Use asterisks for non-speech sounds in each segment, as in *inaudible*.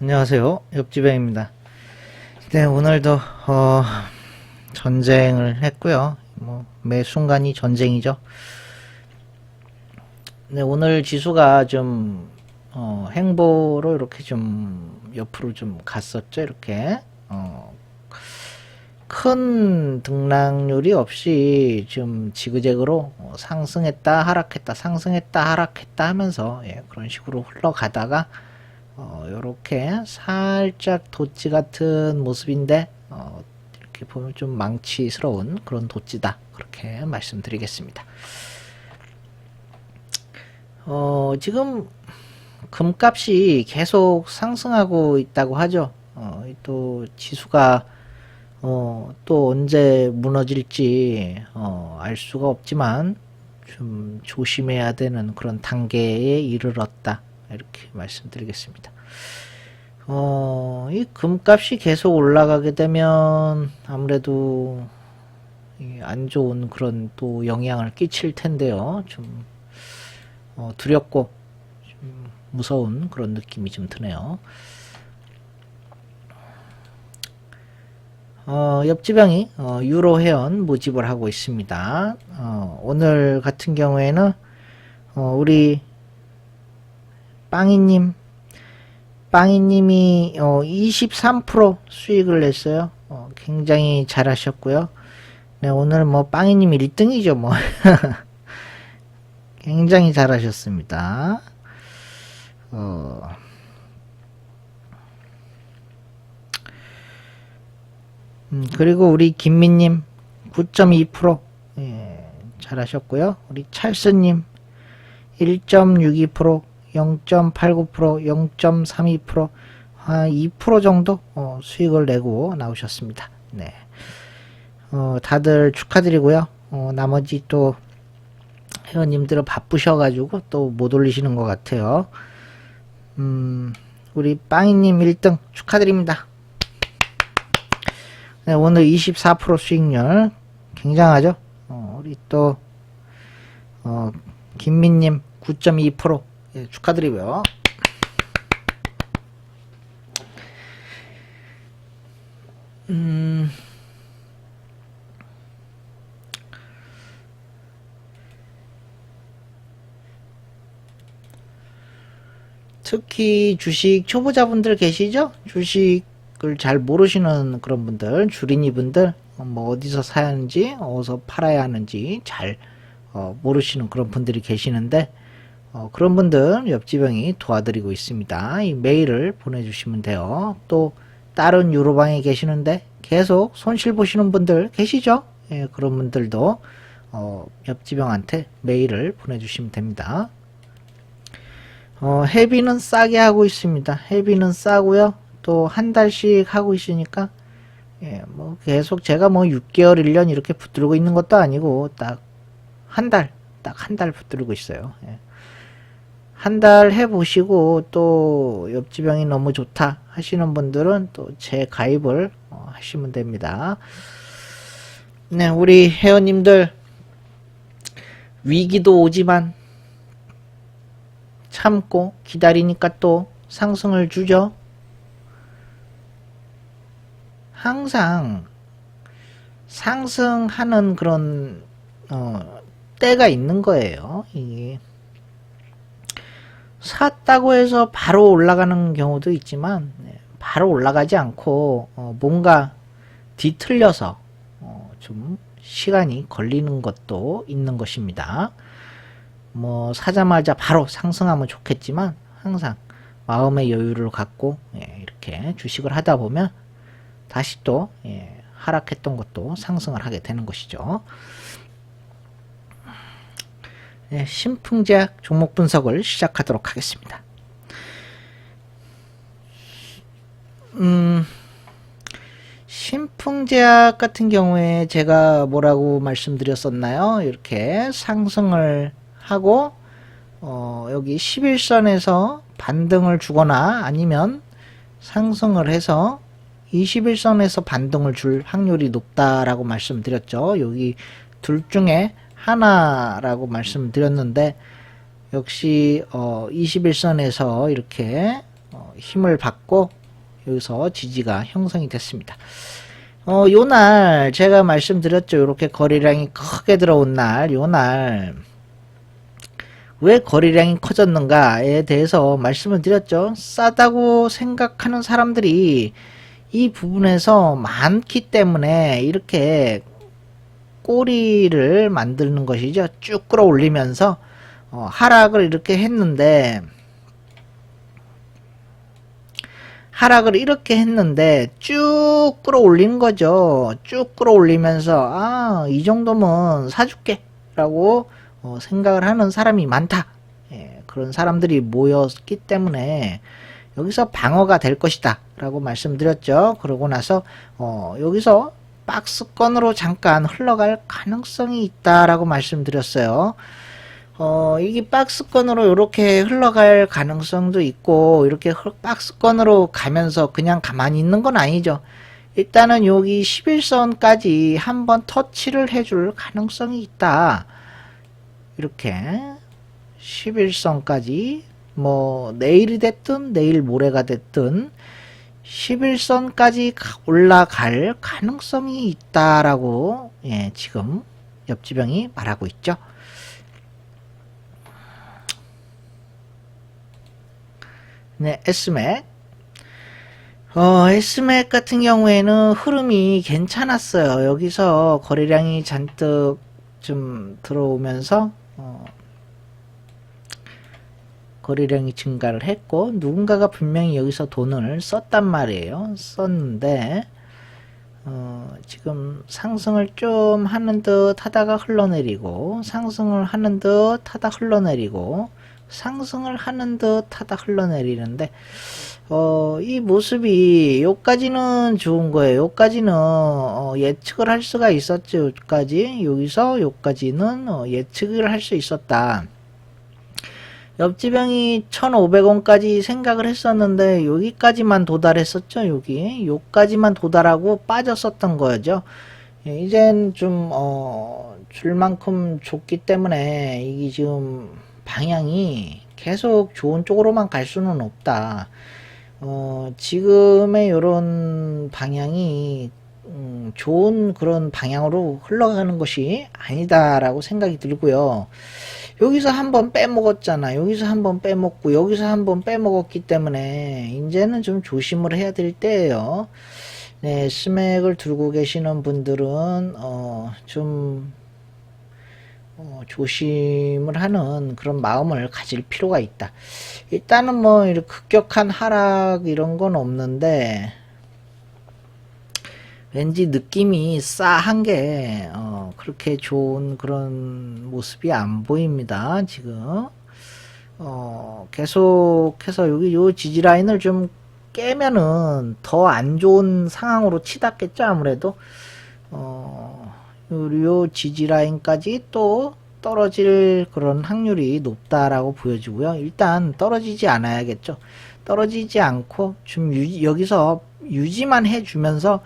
안녕하세요. 옆집행입니다. 네, 오늘도 어, 전쟁을 했고요. 뭐 매 순간이 전쟁이죠. 네, 오늘 지수가 좀 어, 행보로 이렇게 좀 옆으로 좀 갔었죠. 이렇게 어, 큰 등락률이 없이 좀 지그재그로 어, 상승했다 하락했다 상승했다 하락했다 하면서 예, 그런 식으로 흘러가다가 어, 요렇게 살짝 도찌 같은 모습인데, 어, 이렇게 보면 좀 망치스러운 그런 도찌다. 그렇게 말씀드리겠습니다. 어, 지금 금값이 계속 상승하고 있다고 하죠. 어, 또 지수가 어, 또 언제 무너질지 어, 알 수가 없지만 좀 조심해야 되는 그런 단계에 이르렀다. 이렇게 말씀드리겠습니다. 어, 이 금값이 계속 올라가게 되면 아무래도 이안 좋은 그런 또 영향을 끼칠 텐데요. 좀 어, 두렵고 좀 무서운 그런 느낌이 좀 드네요. 어, 옆지방이 어, 유로 회원 모집을 하고 있습니다. 어, 오늘 같은 경우에는 어, 우리 빵이님, 빵이님이 어, 23% 수익을 냈어요. 어, 굉장히 잘하셨고요. 네, 오늘 뭐 빵이님 1등이죠, 뭐. *laughs* 굉장히 잘하셨습니다. 어, 음, 그리고 우리 김민님 9.2% 예, 잘하셨고요. 우리 찰스님 1.62%, 0.89%, 0.32%, 한 2% 정도 어, 수익을 내고 나오셨습니다. 네. 어, 다들 축하드리고요. 어, 나머지 또 회원님들은 바쁘셔가지고 또 못 올리시는 것 같아요. 음, 우리 빵이님 1등 축하드립니다. 네, 오늘 24% 수익률 굉장하죠? 어, 우리 또 어, 김민님 9.2% 예, 축하드리고요. 음, 특히 주식 초보자분들 계시죠? 주식을 잘 모르시는 그런 분들, 주린이 분들, 어, 뭐 어디서 사야 하는지, 어디서 팔아야 하는지 잘 어, 모르시는 그런 분들이 계시는데, 어, 그런 분들 옆지병이 도와드리고 있습니다. 이 메일을 보내주시면 돼요. 또 다른 유로방에 계시는데 계속 손실 보시는 분들 계시죠? 예, 그런 분들도 어, 옆지병한테 메일을 보내주시면 됩니다. 어, 회비는 싸게 하고 있습니다. 회비는 싸고요. 또 한 달씩 하고 있으니까 예, 뭐 계속 제가 뭐 6개월, 1년 이렇게 붙들고 있는 것도 아니고 딱 한 달, 딱 한 달 붙들고 있어요. 예. 한 달 해보시고 또 옆지병이 너무 좋다 하시는 분들은 또제 가입을 어, 하시면 됩니다. 네, 우리 회원님들 위기도 오지만 참고 기다리니까 또 상승을 주죠. 항상 상승하는 그런 어, 때가 있는 거예요. 이게 샀다고 해서 바로 올라가는 경우도 있지만 네, 바로 올라가지 않고 어, 뭔가 뒤틀려서 어, 좀 시간이 걸리는 것도 있는 것입니다. 뭐 사자마자 바로 상승하면 좋겠지만 항상 마음의 여유를 갖고 예, 이렇게 주식을 하다 보면 다시 또 예, 하락했던 것도 상승을 하게 되는 것이죠. 예, 신풍제약 종목 분석을 시작하도록 하겠습니다. 음, 신풍제약 같은 경우에 제가 뭐라고 말씀드렸었나요? 이렇게 상승을 하고 어, 여기 11선에서 반등을 주거나 아니면 상승을 해서 21선에서 반등을 줄 확률이 높다라고 말씀드렸죠. 여기 둘 중에 하나라고 말씀드렸는데 역시 어, 21선에서 이렇게 어, 힘을 받고 여기서 지지가 형성이 됐습니다. 어, 요 날 제가 말씀드렸죠. 이렇게 거래량이 크게 들어온 날, 요 날 왜 거래량이 커졌는가에 대해서 말씀을 드렸죠. 싸다고 생각하는 사람들이 이 부분에서 많기 때문에 이렇게 꼬리를 만드는 것이죠. 쭉 끌어올리면서 어, 하락을 이렇게 했는데 하락을 이렇게 했는데 쭉 끌어올리는 거죠. 쭉 끌어올리면서 아, 이 정도면 사줄게 라고 어, 생각을 하는 사람이 많다. 예, 그런 사람들이 모였기 때문에 여기서 방어가 될 것이다 라고 말씀드렸죠. 그러고 나서 어, 여기서 박스권으로 잠깐 흘러갈 가능성이 있다라고 말씀드렸어요. 어, 이게 박스권으로 이렇게 흘러갈 가능성도 있고, 이렇게 흘- 박스권으로 가면서 그냥 가만히 있는 건 아니죠. 일단은 여기 11선까지 한번 터치를 해줄 가능성이 있다. 이렇게 11선까지 뭐 내일이 됐든 내일 모레가 됐든 11선까지 올라갈 가능성이 있다라고 예, 지금 옆지병이 말하고 있죠. 네, S맥. 어, S맥 같은 경우에는 흐름이 괜찮았어요. 여기서 거래량이 잔뜩 좀 들어오면서, 어, 거래량이 증가를 했고, 누군가가 분명히 여기서 돈을 썼단 말이에요. 썼는데, 어, 지금 상승을 좀 하는 듯 하다가 흘러내리고, 상승을 하는 듯 하다 흘러내리고, 상승을 하는 듯 하다 흘러내리는데, 어, 이 모습이 요까지는 좋은 거예요. 요까지는 어, 예측을 할 수가 있었죠. 요까지 여기서 요까지는 어, 예측을 할 수 있었다. 옆지병이 1,500원까지 생각을 했었는데 여기까지만 도달했었죠. 여기 요까지만 도달하고 빠졌었던 거죠. 예, 이젠 좀 어, 줄만큼 줬기 때문에 이게 지금 방향이 계속 좋은 쪽으로만 갈 수는 없다. 어, 지금의 이런 방향이 음, 좋은 그런 방향으로 흘러가는 것이 아니다라고 생각이 들고요. 여기서 한번 빼먹었잖아. 여기서 한번 빼먹고 여기서 한번 빼먹었기 때문에 이제는 좀 조심을 해야 될 때예요. 네, 스맥을 들고 계시는 분들은 어, 좀 어, 조심을 하는 그런 마음을 가질 필요가 있다. 일단은 뭐 이렇게 급격한 하락 이런 건 없는데 왠지 느낌이 싸한 게 어, 그렇게 좋은 그런 모습이 안 보입니다. 지금 어, 계속해서 여기 요 지지 라인을 좀 깨면은 더 안 좋은 상황으로 치닫겠죠 아무래도 어, 요, 요 지지 라인까지 또 떨어질 그런 확률이 높다라고 보여지고요. 일단 떨어지지 않아야겠죠. 떨어지지 않고 좀 유- 여기서 유지만 해주면서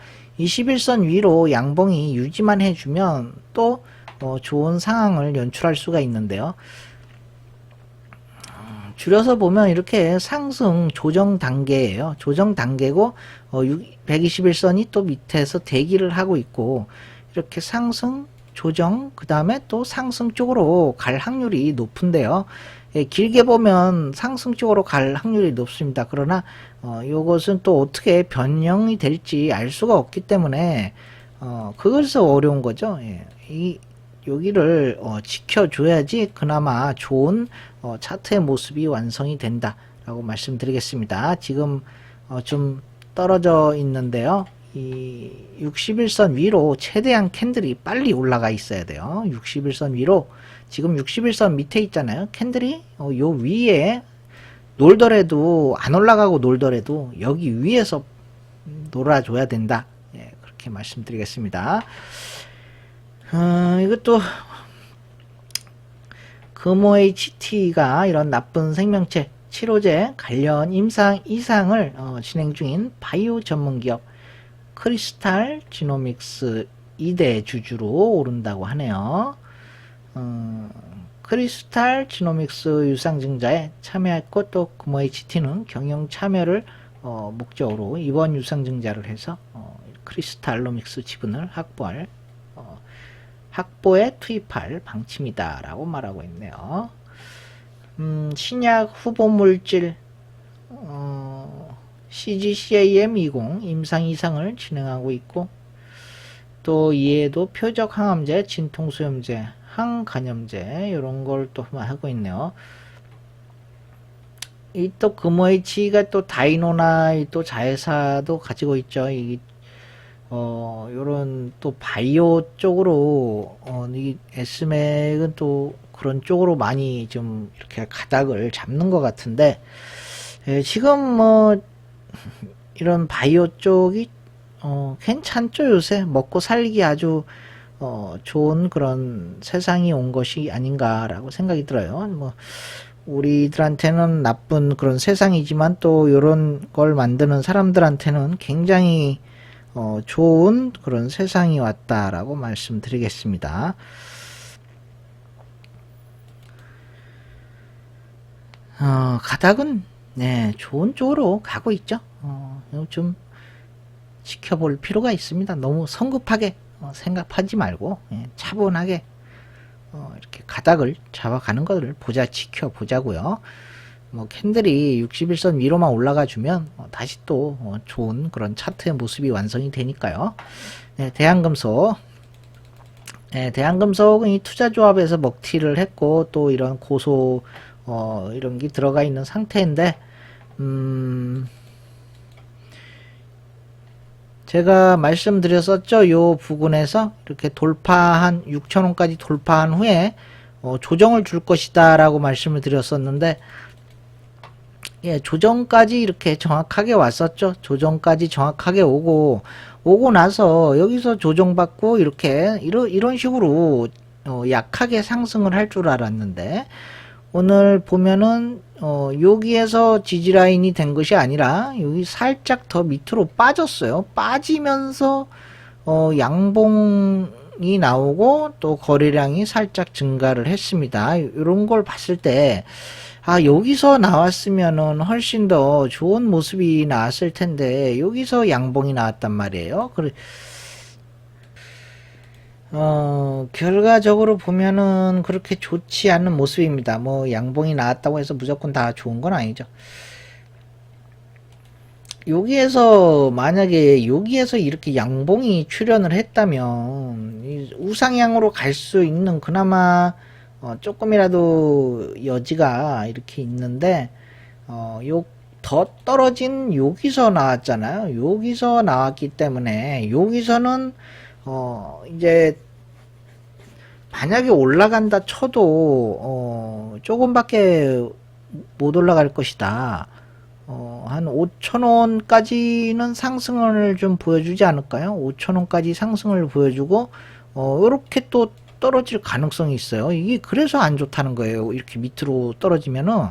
21선 위로 양봉이 유지만 해주면 또 어, 좋은 상황을 연출할 수가 있는데요. 음, 줄여서 보면 이렇게 상승 조정 단계예요. 조정 단계고 어, 121선이 또 밑에서 대기를 하고 있고 이렇게 상승 조정 그 다음에 또 상승 쪽으로 갈 확률이 높은데요. 예, 길게 보면 상승 쪽으로 갈 확률이 높습니다. 그러나 어, 이것은 또 어떻게 변형이 될지 알 수가 없기 때문에 어, 그것에서 어려운 거죠. 예, 이 여기를 어, 지켜줘야지 그나마 좋은 어, 차트의 모습이 완성이 된다라고 말씀드리겠습니다. 지금 어, 좀 떨어져 있는데요. 이 61선 위로 최대한 캔들이 빨리 올라가 있어야 돼요. 61선 위로 지금 61선 밑에 있잖아요. 캔들이 어, 요 위에 놀더라도 안 올라가고 놀더라도 여기 위에서 놀아줘야 된다. 예, 그렇게 말씀드리겠습니다. 어, 이것도 금호 HT가 이런 나쁜 생명체 치료제 관련 임상 이상을 어, 진행 중인 바이오 전문 기업 크리스탈 지노믹스 2대 주주로 오른다고 하네요. 어, 크리스탈 지노믹스 유상증자에 참여했고 또 금호 HT는 경영 참여를 어, 목적으로 이번 유상증자를 해서 어, 크리스탈로믹스 지분을 확보할 어, 확보에 투입할 방침이다라고 말하고 있네요. 음, 신약 후보 물질 어, CGCAM20 임상 이상을 진행하고 있고 또 이에도 표적 항암제, 진통소염제, 항간염제 이런 걸 또 하고 있네요. 이 또 금호H가 또 다이노나 이또 자회사도 가지고 있죠. 이 어, 요런 또 바이오 쪽으로 어, 이 S맥은 또 그런 쪽으로 많이 좀 이렇게 가닥을 잡는 것 같은데 예, 지금 뭐 이런 바이오 쪽이 어, 괜찮죠 요새 먹고 살기 아주 어, 좋은 그런 세상이 온 것이 아닌가라고 생각이 들어요. 뭐 우리들한테는 나쁜 그런 세상이지만 또 이런 걸 만드는 사람들한테는 굉장히 어, 좋은 그런 세상이 왔다라고 말씀드리겠습니다. 어, 가닥은 네, 좋은 쪽으로 가고 있죠. 어, 좀 지켜볼 필요가 있습니다. 너무 성급하게 어, 생각하지 말고 예, 차분하게 어, 이렇게 가닥을 잡아가는 것을 보자 지켜보자고요. 뭐 캔들이 61선 위로만 올라가 주면 어, 다시 또 어, 좋은 그런 차트의 모습이 완성이 되니까요. 네, 대한금속 네, 대한금속은 이 투자조합에서 먹튀를 했고 또 이런 고소 어, 이런 게 들어가 있는 상태인데 음, 제가 말씀드렸었죠. 요 부근에서 이렇게 돌파한 6천원까지 돌파한 후에 어, 조정을 줄 것이다 라고 말씀을 드렸었는데 예, 조정까지 이렇게 정확하게 왔었죠. 조정까지 정확하게 오고 오고 나서 여기서 조정받고 이렇게 이런 이런 식으로 어, 약하게 상승을 할 줄 알았는데 오늘 보면은 어, 여기에서 지지라인이 된 것이 아니라 여기 살짝 더 밑으로 빠졌어요. 빠지면서 어, 양봉이 나오고 또 거래량이 살짝 증가를 했습니다. 이런 걸 봤을 때 아, 여기서 나왔으면은 훨씬 더 좋은 모습이 나왔을 텐데 여기서 양봉이 나왔단 말이에요. 그래 어, 결과적으로 보면은 그렇게 좋지 않은 모습입니다. 뭐 양봉이 나왔다고 해서 무조건 다 좋은 건 아니죠. 여기에서 만약에 여기에서 이렇게 양봉이 출현을 했다면 이 우상향으로 갈 수 있는 그나마 어, 조금이라도 여지가 이렇게 있는데 어, 요 더 떨어진 여기서 나왔잖아요. 여기서 나왔기 때문에 여기서는 어, 이제, 만약에 올라간다 쳐도, 어, 조금밖에 못 올라갈 것이다. 어, 한 5천원까지는 상승을 좀 보여주지 않을까요? 5천원까지 상승을 보여주고, 어, 요렇게 또 떨어질 가능성이 있어요. 이게 그래서 안 좋다는 거예요. 이렇게 밑으로 떨어지면은,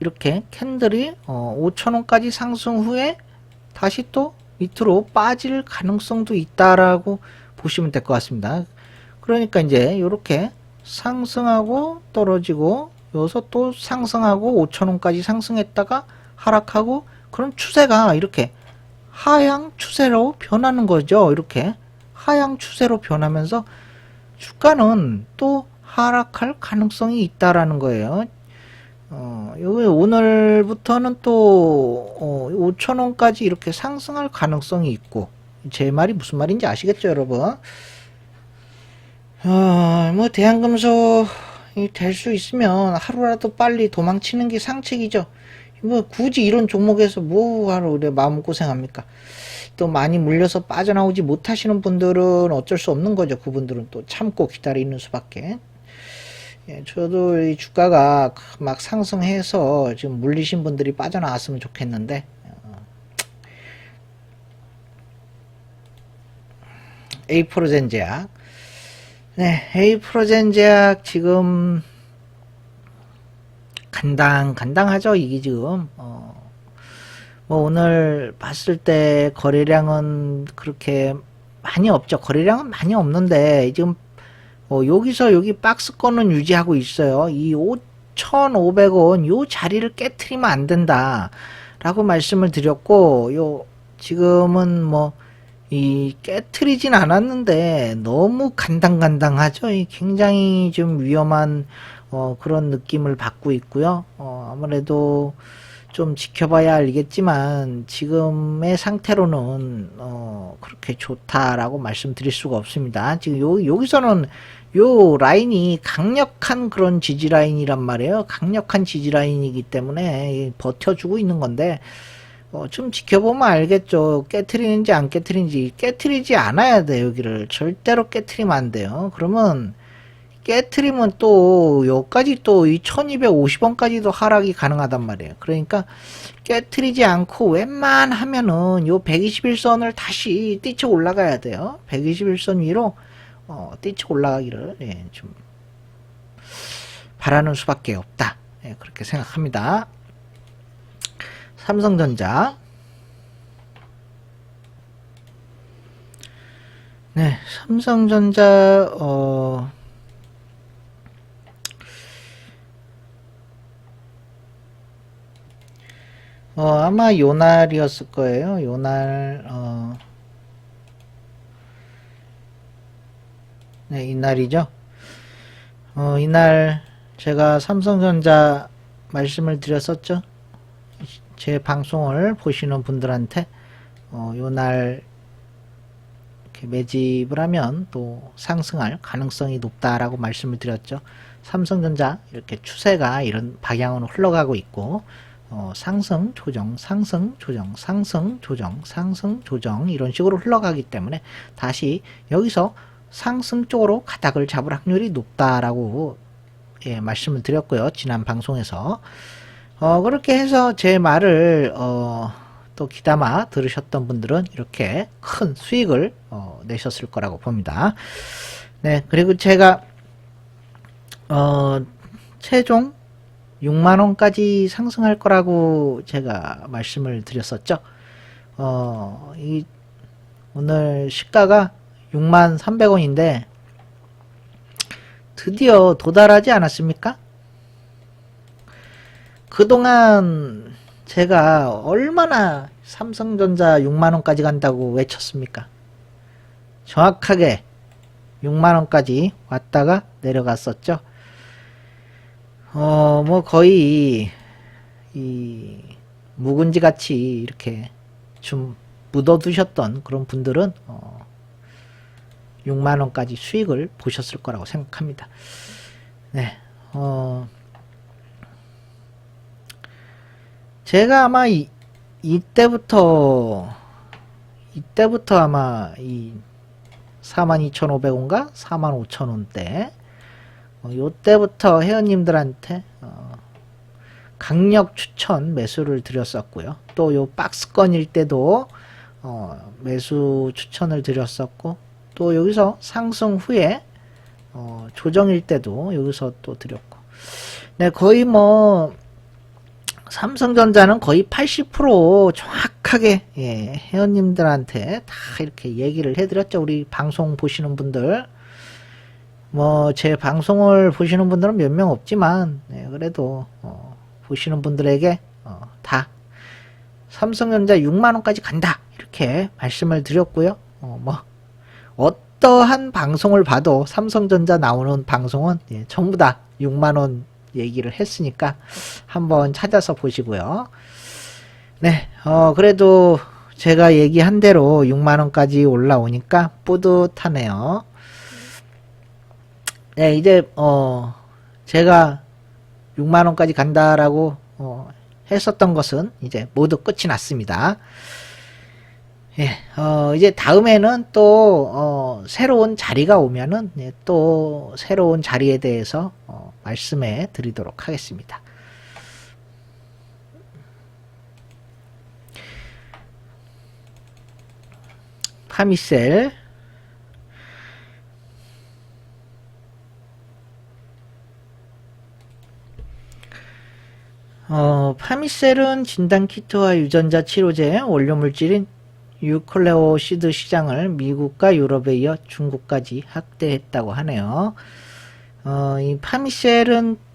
이렇게 캔들이, 어, 5천원까지 상승 후에 다시 또 밑으로 빠질 가능성도 있다라고 보시면 될 것 같습니다. 그러니까 이제 이렇게 상승하고 떨어지고 여기서 또 상승하고 5천원까지 상승했다가 하락하고 그런 추세가 이렇게 하향 추세로 변하는 거죠. 이렇게 하향 추세로 변하면서 주가는 또 하락할 가능성이 있다라는 거예요. 어, 여기 오늘부터는 또, 어, 5천원까지 이렇게 상승할 가능성이 있고, 제 말이 무슨 말인지 아시겠죠, 여러분? 어, 뭐, 대한금속이 될 수 있으면 하루라도 빨리 도망치는 게 상책이죠. 뭐, 굳이 이런 종목에서 뭐 하러 우리 마음고생합니까? 또 많이 물려서 빠져나오지 못하시는 분들은 어쩔 수 없는 거죠. 그분들은 또 참고 기다리는 수밖에. 예, 저도 이 주가가 막 상승해서 지금 물리신 분들이 빠져나왔으면 좋겠는데 어, 에이프로젠제약. 네, 에이프로젠제약 지금 간당 간당하죠 이게 지금. 어, 뭐 오늘 봤을 때 거래량은 그렇게 많이 없죠. 거래량은 많이 없는데 지금 어, 여기서 여기 박스권은 유지하고 있어요. 이 5,500원 요 자리를 깨트리면 안 된다. 라고 말씀을 드렸고, 요, 지금은 뭐, 이 깨트리진 않았는데 너무 간당간당하죠. 이 굉장히 좀 위험한 어, 그런 느낌을 받고 있고요. 어, 아무래도 좀 지켜봐야 알겠지만 지금의 상태로는 어, 그렇게 좋다라고 말씀드릴 수가 없습니다. 지금 요, 여기서는 요 라인이 강력한 그런 지지 라인이란 말이에요. 강력한 지지 라인이기 때문에 버텨주고 있는 건데 어, 좀 지켜보면 알겠죠. 깨트리는지 안 깨트리는지 깨트리지 않아야 돼 여기를 절대로 깨트리면 안 돼요. 그러면 깨트리면 또 여기까지 또 이 1250원까지도 하락이 가능하단 말이에요. 그러니까 깨트리지 않고 웬만하면은 요 121선을 다시 뛰쳐 올라가야 돼요. 121선 위로 어, 뛰쳐 올라가기를 예, 좀 바라는 수밖에 없다. 예, 그렇게 생각합니다. 삼성전자 네, 삼성전자 어 어, 아마 요날이었을 거예요. 요날, 어, 네, 이날이죠. 어, 이날 제가 삼성전자 말씀을 드렸었죠. 제 방송을 보시는 분들한테, 어, 요날 매집을 하면 또 상승할 가능성이 높다라고 말씀을 드렸죠. 삼성전자 이렇게 추세가 이런 방향으로 흘러가고 있고, 어, 상승, 조정, 상승, 조정, 상승, 조정, 상승, 조정 이런 식으로 흘러가기 때문에 다시 여기서 상승 쪽으로 가닥을 잡을 확률이 높다라고 예, 말씀을 드렸고요. 지난 방송에서 어, 그렇게 해서 제 말을 어, 또 귀담아 들으셨던 분들은 이렇게 큰 수익을 어, 내셨을 거라고 봅니다. 네, 그리고 제가 어, 최종 6만 원까지 상승할 거라고 제가 말씀을 드렸었죠. 어, 이, 오늘 시가가 6만 300원인데, 드디어 도달하지 않았습니까? 그동안 제가 얼마나 삼성전자 6만원까지 간다고 외쳤습니까? 정확하게 6만원까지 왔다가 내려갔었죠. 어, 뭐 거의 이 묵은지 같이 이렇게 좀 묻어두셨던 그런 분들은 어, 6만 원까지 수익을 보셨을 거라고 생각합니다. 네, 어, 제가 아마 이, 이때부터 이때부터 아마 이 42,500원가 45,000원대 어, 요때부터 회원님들한테 어, 강력 추천 매수를 드렸었고요. 또 요 박스권일 때도 어, 매수 추천을 드렸었고 또 여기서 상승 후에 어, 조정일 때도 여기서 또 드렸고 네 거의 뭐 삼성전자는 거의 80% 정확하게 예, 회원님들한테 다 이렇게 얘기를 해드렸죠. 우리 방송 보시는 분들 뭐 제 방송을 보시는 분들은 몇 명 없지만 네, 그래도 어, 보시는 분들에게 어, 다 삼성전자 6만 원까지 간다 이렇게 말씀을 드렸고요. 어, 뭐 어떠한 방송을 봐도 삼성전자 나오는 방송은 예, 전부 다 6만 원 얘기를 했으니까 한번 찾아서 보시고요. 네, 어, 그래도 제가 얘기한 대로 6만 원까지 올라오니까 뿌듯하네요. 네, 이제 어 제가 6만 원까지 간다라고 어, 했었던 것은 이제 모두 끝이 났습니다. 예, 어, 이제 다음에는 또 어, 새로운 자리가 오면은 예, 또 새로운 자리에 대해서 어, 말씀해 드리도록 하겠습니다. 파미셀 어, 파미셀은 진단 키트와 유전자 치료제 원료 물질인 유클레오 시드 시장을 미국과 유럽에 이어 중국까지 확대했다고 하네요. 어, 이 파미셀은